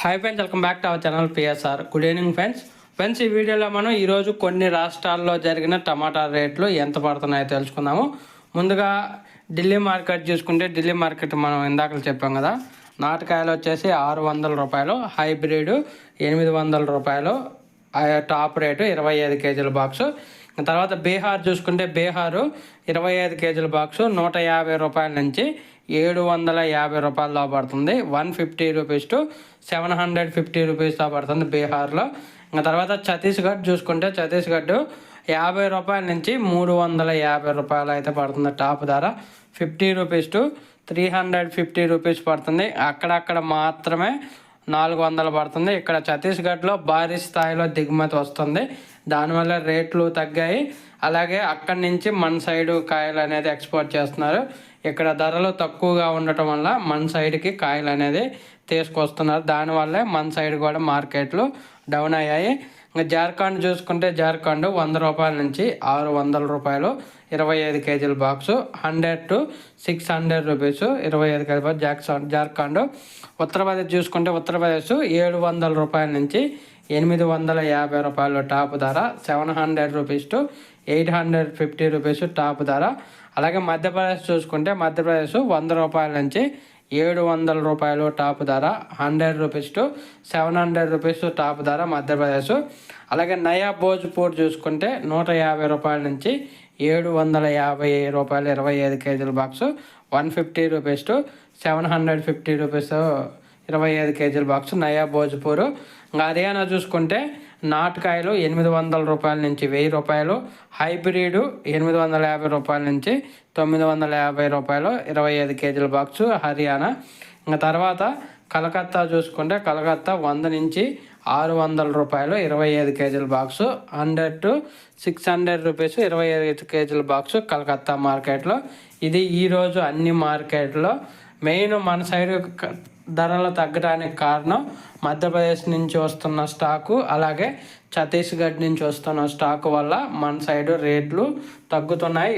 Hi friends welcome back to our channel PSR good evening friends friends ఈ వీడియోలో మనం ఈరోజు కొన్ని రాష్ట్రాల్లో జరిగిన టమాటా రేట్లు ఎంత పడుతున్నాయో తెలుసుకుందాము. ముందుగా ఢిల్లీ మార్కెట్ చూసుకుంటే ఢిల్లీ మార్కెట్ మనం ఇందాక చెప్పాం కదా. నాటకాయలు వచ్చేసి ఆరు వందల రూపాయలు హైబ్రిడ్ ఎనిమిది వందల రూపాయలు టాప్ రేటు ఇరవై ఐదు కేజీల బాక్సు. తర్వాత బీహార్ చూసుకుంటే బీహారు ఇరవై ఐదు కేజీల బాక్సు నూట యాభై రూపాయల నుంచి ఏడు వందల యాభై రూపాయలతో పడుతుంది. One fifty rupees to seven hundred fifty రూపీస్తో పడుతుంది బీహార్లో. ఇంకా తర్వాత ఛత్తీస్గఢ్ చూసుకుంటే ఛత్తీస్గఢ్ యాభై రూపాయల నుంచి మూడు వందల యాభై రూపాయలు అయితే పడుతుంది టాప్ ధర. Fifty rupees to three hundred fifty rupees పడుతుంది. అక్కడక్కడ మాత్రమే నాలుగు వందలు పడుతుంది. ఇక్కడ ఛత్తీస్గఢ్లో భారీ స్థాయిలో దిగుమతి వస్తుంది. దానివల్ల రేట్లు తగ్గాయి. అలాగే అక్కడి నుంచి మన సైడు కాయలు అనేది ఎక్స్పోర్ట్ చేస్తున్నారు. ఇక్కడ ధరలు తక్కువగా ఉండటం వల్ల మన సైడ్కి కాయలు అనేది తీసుకొస్తున్నారు. దానివల్లే మన సైడ్ కూడా మార్కెట్లు డౌన్ అయ్యాయి. ఇంకా జార్ఖండ్ చూసుకుంటే జార్ఖండ్ వంద రూపాయల నుంచి ఆరు వందల రూపాయలు ఇరవై ఐదు కేజీల box hundred to six hundred rupees ఇరవై ఐదు KG box Jackson Jharkhand. Uttar Pradesh చూసుకుంటే ఉత్తరప్రదేశ్ ఏడు వందల రూపాయల నుంచి ఎనిమిది వందల యాభై రూపాయలు టాప్ ధర seven hundred rupees to eight hundred fifty rupees top ధర. అలాగే మధ్యప్రదేశ్ చూసుకుంటే మధ్యప్రదేశ్ వంద రూపాయల నుంచి ఏడు వందల రూపాయలు టాప్ ధర hundred rupees to seven hundred rupees top ధర మధ్యప్రదేశ్. అలాగే నయా భోజ్పూర్ చూసుకుంటే నూట యాభై రూపాయల నుంచి ఏడు వందల యాభై రూపాయలు ఇరవై ఐదు కేజీల box one fifty rupees to seven hundred fifty rupees ఇరవై ఐదు కేజీల బాక్స్ నయా భోజ్పూర్. ఇంకా హర్యానా చూసుకుంటే నాటుకాయలు ఎనిమిది వందల రూపాయల నుంచి వెయ్యి రూపాయలు హైబ్రిడ్ ఎనిమిది వందల యాభై రూపాయల నుంచి తొమ్మిది వందల యాభై రూపాయలు ఇరవై ఐదు కేజీల బాక్సు హర్యానా. ఇంకా తర్వాత కలకత్తా చూసుకుంటే కలకత్తా వంద నుంచి ఆరు వందల రూపాయలు ఇరవై ఐదు కేజీల box hundred to six hundred rupees ఇరవై ఐదు కేజీల బాక్సు కలకత్తా మార్కెట్లో. ఇది ఈరోజు అన్ని మార్కెట్లో మెయిన్ మన సైడ్ ధరలు తగ్గడానికి కారణం మధ్యప్రదేశ్ నుంచి వస్తున్న స్టాకు అలాగే ఛత్తీస్గఢ్ నుంచి వస్తున్న స్టాకు వల్ల మన సైడు రేట్లు తగ్గుతున్నాయి.